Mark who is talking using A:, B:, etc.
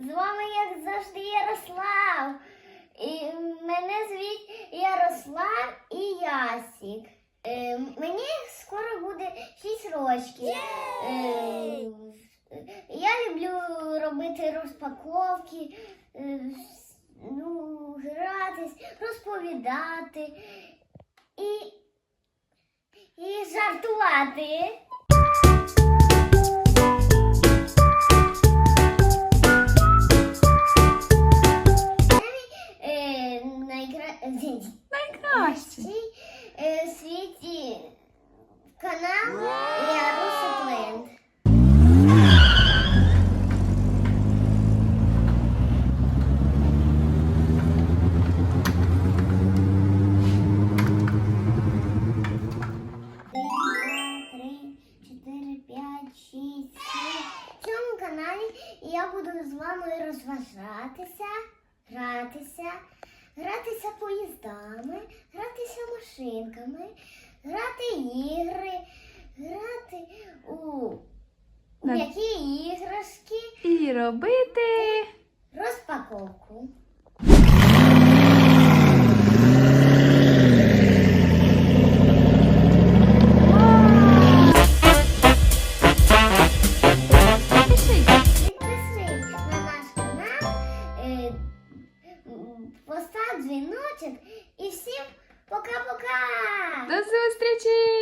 A: З вами, як завжди, Ярослав. І мене звуть Ярослав і Ясік. Е, мені скоро буде 6 років. Е, я люблю робити розпаковки, е, ну, гратись, розповідати і, і жартувати. Цей е, світі канал п'ять, шість. В цьому каналі я буду з вами розважатися, гратися, гратися поїздами, машинками, грати ігри, грати у, у
B: На-
A: які іграшки,
B: І робити.
A: розпаковку. Е, постав дзвіночок і всім пока-пока!
B: До зустрічі!